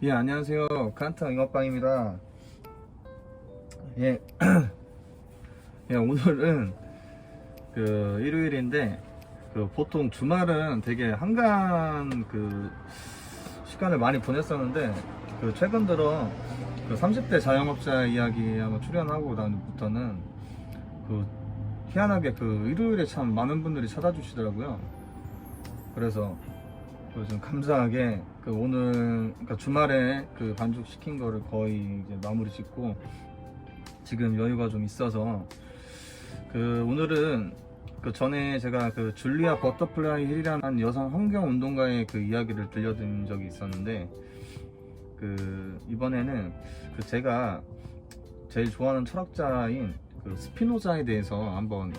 예, 안녕하세요. 칸트 잉어빵입니다. 예, 예, 오늘은 그 일요일인데, 그 보통 주말은 되게 한간 그 시간을 많이 보냈었는데, 그 최근 들어 그 30대 자영업자 이야기 한번 출연하고 나부터는 그 희한하게 그 일요일에 참 많은 분들이 찾아주시더라고요. 그래서 그좀 감사하게 그 오늘 그러니까 주말에 그 반죽 시킨 거를 거의 이제 마무리 짓고 지금 여유가 좀 있어서 그 오늘은 그 전에 제가 그 줄리아 버터플라이 힐이라는 여성 환경 운동가의 그 이야기를 들려드린 적이 있었는데 그 이번에는 그 제가 제일 좋아하는 철학자인 그 스피노자에 대해서 한번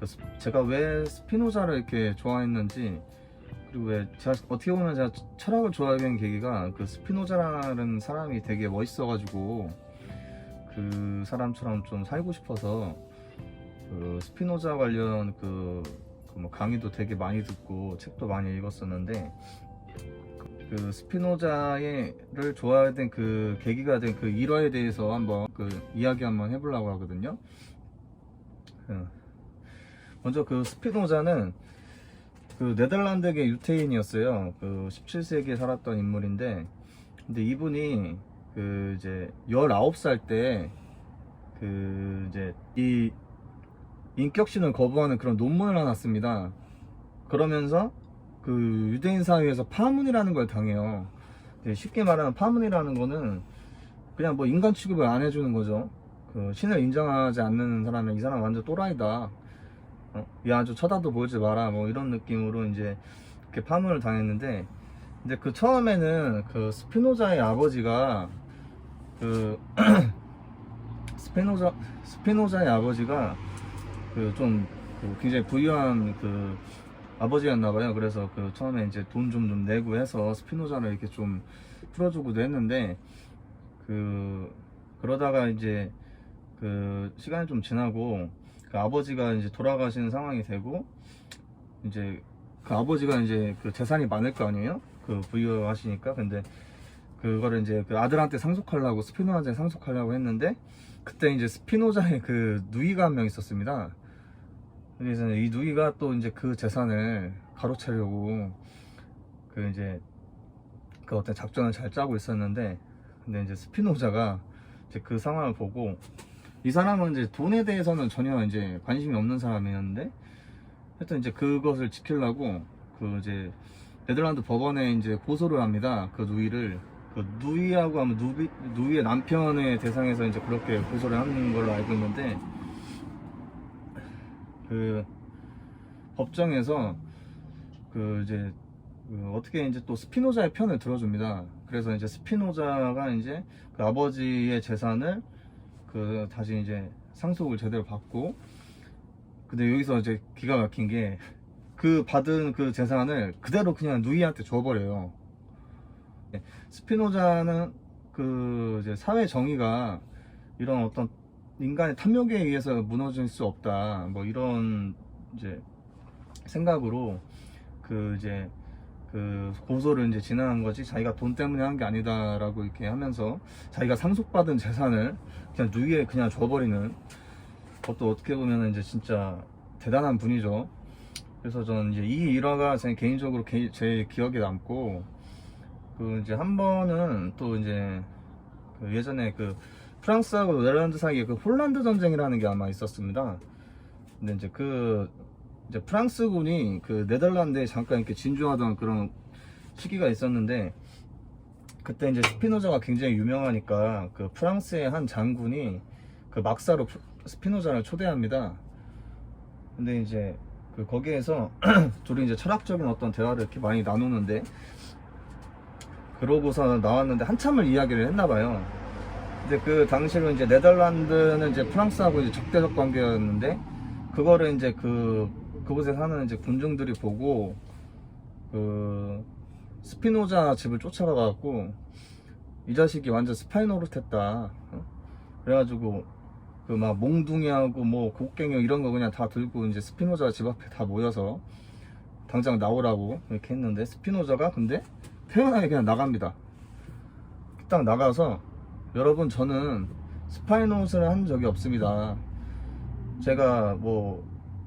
그 스- 제가 왜 스피노자를 이렇게 좋아했는지 왜 제가 어떻게 보면 제가 철학을 좋아하게 된 계기가 그 스피노자라는 사람이 되게 멋있어가지고 그 사람처럼 좀 살고 싶어서 그 스피노자 관련 그, 그 뭐 강의도 되게 많이 듣고 책도 많이 읽었었는데 그 스피노자를 좋아하게 된 그 계기가 된 그 일화에 대해서 한번 그 이야기 한번 해보려고 하거든요. 어. 먼저 그 스피노자는 그 네덜란드계 유태인이었어요. 그 17세기에 살았던 인물인데, 근데 이분이 그 이제 19살 때 그 이제 이 인격신을 거부하는 그런 논문을 하나 씁니다. 그러면서 그 유대인 사회에서 파문이라는 걸 당해요. 네, 쉽게 말하면 파문이라는 거는 그냥 뭐 인간 취급을 안 해주는 거죠. 그 신을 인정하지 않는 사람은 이 사람 완전 또라이다. 어? 야, 저 쳐다도 보지 마라. 뭐 이런 느낌으로 이제 이렇게 파문을 당했는데, 근데 그 처음에는 그 스피노자의 아버지가 그 스피노자 스피노자의 아버지가 그좀 굉장히 부유한 그 아버지였나 봐요. 그래서 그 처음에 이제 돈 좀 좀 내고 해서 스피노자를 이렇게 좀 풀어주고도 했는데 그 그러다가 이제 그 시간이 좀 지나고 그 아버지가 이제 돌아가시는 상황이 되고 이제 그 아버지가 이제 그 재산이 많을 거 아니에요? 그 부유하시니까 근데 그거를 이제 그 아들한테 상속하려고 스피노자한테 상속하려고 했는데 그때 이제 스피노자의 그 누이가 한 명 있었습니다. 그래서 이 누이가 또 이제 그 재산을 가로채려고 그 이제 그 어떤 작전을 잘 짜고 있었는데 근데 이제 스피노자가 이제 그 상황을 보고 이 사람은 이제 돈에 대해서는 전혀 이제 관심이 없는 사람이었는데 하여튼 이제 그것을 지키려고 그 이제 네덜란드 법원에 이제 고소를 합니다. 그 누이를 그 누이하고 하면 누비, 누이의 남편의 대상에서 이제 그렇게 고소를 하는 걸로 알고 있는데 그 법정에서 그 이제 그 어떻게 이제 또 스피노자의 편을 들어줍니다. 그래서 이제 스피노자가 이제 그 아버지의 재산을 그 다시 이제 상속을 제대로 받고 근데 여기서 이제 기가 막힌 게 그 받은 그 재산을 그대로 그냥 누이한테 줘버려요. 네, 스피노자는 그 이제 사회 정의가 이런 어떤 인간의 탐욕에 의해서 무너질 수 없다. 뭐 이런 이제 생각으로 그 이제 그 고소를 이제 진행한 거지 자기가 돈 때문에 한 게 아니다라고 이렇게 하면서 자기가 상속받은 재산을 그냥 누이에 그냥 줘버리는 그것도 어떻게 보면 이제 진짜 대단한 분이죠. 그래서 저는 이제 이 일화가 제 개인적으로 개- 제 기억에 남고 그 이제 한 번은 또 이제 그 예전에 그 프랑스하고 네덜란드 사이에 그 홀란드 전쟁이라는 게 아마 있었습니다. 근데 이제 그 이제 프랑스군이 그 네덜란드에 잠깐 이렇게 진주하던 그런 시기가 있었는데 그때 이제 스피노자가 굉장히 유명하니까 그 프랑스의 한 장군이 그 막사로 프- 스피노자를 초대합니다. 근데 이제 그 거기에서 둘이 이제 철학적인 어떤 대화를 이렇게 많이 나누는데 그러고서 나왔는데 한참을 이야기를 했나 봐요. 근데 그 당시로 이제 네덜란드는 이제 프랑스하고 이제 적대적 관계였는데 그거를 이제 그 그곳에 사는 이제 군중들이 보고 그 스피노자 집을 쫓아가 갖고 이 자식이 완전 스파이 노릇했다. 어? 그래가지고 그 막 몽둥이하고 뭐 곡괭이 이런 거 그냥 다 들고 이제 스피노자 집 앞에 다 모여서 당장 나오라고 이렇게 했는데 스피노자가 근데 태연하게 그냥 나갑니다. 딱 나가서 여러분 저는 스파이노스를 한 적이 없습니다. 제가 뭐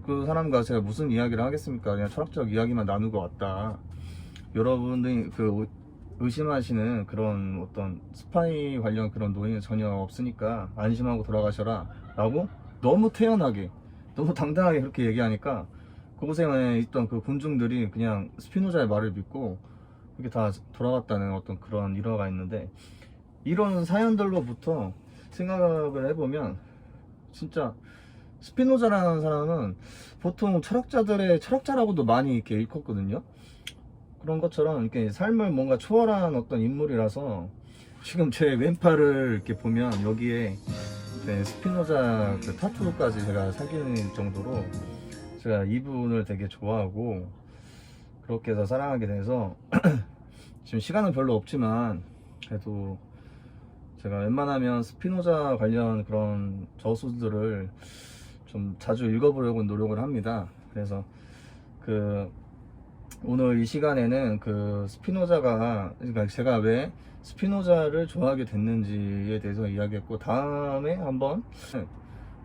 그 사람과 제가 무슨 이야기를 하겠습니까? 그냥 철학적 이야기만 나누고 왔다. 여러분들이 그 의- 의심하시는 그런 어떤 스파이 관련 그런 노예는 전혀 없으니까 안심하고 돌아가셔라 라고 너무 태연하게 너무 당당하게 그렇게 얘기하니까 그곳에 있던 그 군중들이 그냥 스피노자의 말을 믿고 이렇게 다 돌아갔다는 어떤 그런 일화가 있는데 이런 사연들로부터 생각을 해보면 진짜 스피노자라는 사람은 보통 철학자들의 철학자라고도 많이 이렇게 일컫거든요. 그런 것처럼 이렇게 삶을 뭔가 초월한 어떤 인물이라서 지금 제 왼팔을 이렇게 보면 여기에 네, 스피노자 그 타투까지 제가 사귀는 정도로 제가 이분을 되게 좋아하고 그렇게 해서 사랑하게 돼서 지금 시간은 별로 없지만 그래도 제가 웬만하면 스피노자 관련 그런 저수들을 좀 자주 읽어보려고 노력을 합니다. 그래서 그 오늘 이 시간에는 그 스피노자가 그러니까 제가 왜 스피노자를 좋아하게 됐는지에 대해서 이야기했고 다음에 한번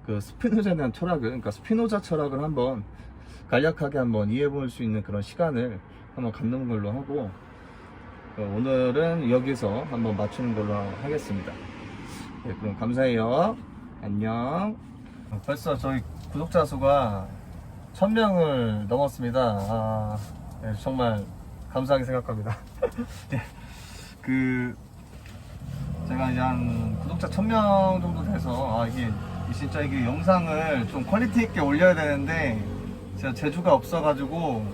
그 스피노자에 대한 철학을 그러니까 스피노자 철학을 한번 간략하게 한번 이해해 볼 수 있는 그런 시간을 한번 갖는 걸로 하고 어, 오늘은 여기서 한번 맞추는 걸로 하겠습니다. 네, 그럼 감사해요. 안녕. 벌써 저희 구독자 수가 1000명을 넘었습니다. 아, 네, 정말 감사하게 생각합니다. 네, 그 제가 이제 한 구독자 1000명 정도 돼서 아 이게 진짜 이게 영상을 좀 퀄리티 있게 올려야 되는데 제가 재주가 없어가지고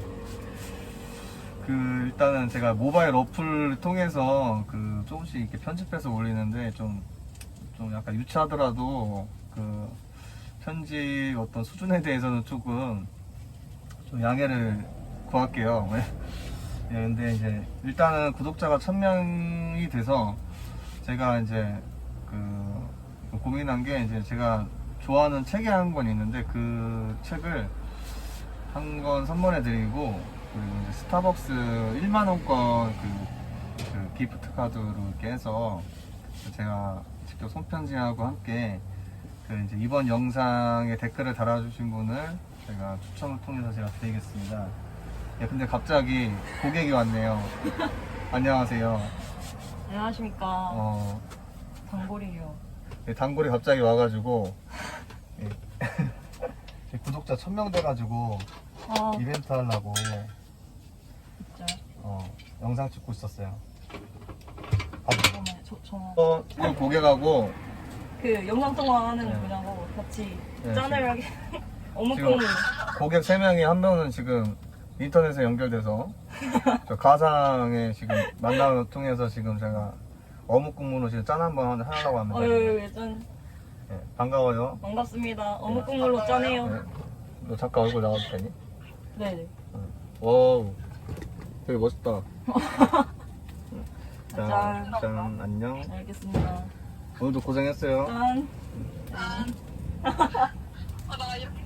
그 일단은 제가 모바일 어플을 통해서 그 조금씩 이렇게 편집해서 올리는데 좀 좀 약간 유치하더라도 그 편집 어떤 수준에 대해서는 조금 좀 양해를 구할게요. 네, 근데 이제 일단은 구독자가 1000명이 돼서 제가 이제 그 고민한 게 이제 제가 좋아하는 책이 한 권 있는데 그 책을 한 권 선물해 드리고 그리고 이제 스타벅스 1만 원권 그, 그 기프트 카드로 이렇게 해서 제가 직접 손편지하고 함께 그 이제 이번 영상에 댓글을 달아주신 분을 제가 추첨을 통해서 제가 드리겠습니다. 예, 근데 갑자기 고객이 왔네요. 안녕하세요. 안녕하십니까. 어, 단골이에요. 예, 단골이 갑자기 와가지고 예. 제 구독자 1000명 돼가지고 아, 이벤트 하려고 진짜. 어, 영상 찍고 있었어요. 잠깐만요. 저, 전화. 어, 고객하고 그 영상 통화하는 네. 분하고 같이 네, 짠을 하게. 어묵국물. 고객 3명이 한 명은 지금 인터넷에 연결돼서 저 가상에 지금 만남을 통해서 지금 제가 어묵 국물로 지금 짠 한번 하려고 합니다. 어유 짠. 예, 반가워요. 반갑습니다. 어묵 국물로 짠해요. 네. 너 잠깐 얼굴 나와도 되니? 네네. 와우, 되게 멋있다. 짠, 짠. 짠, 안녕. 알겠습니다. 오늘도 고생했어요. 짠. 아, 나 이렇게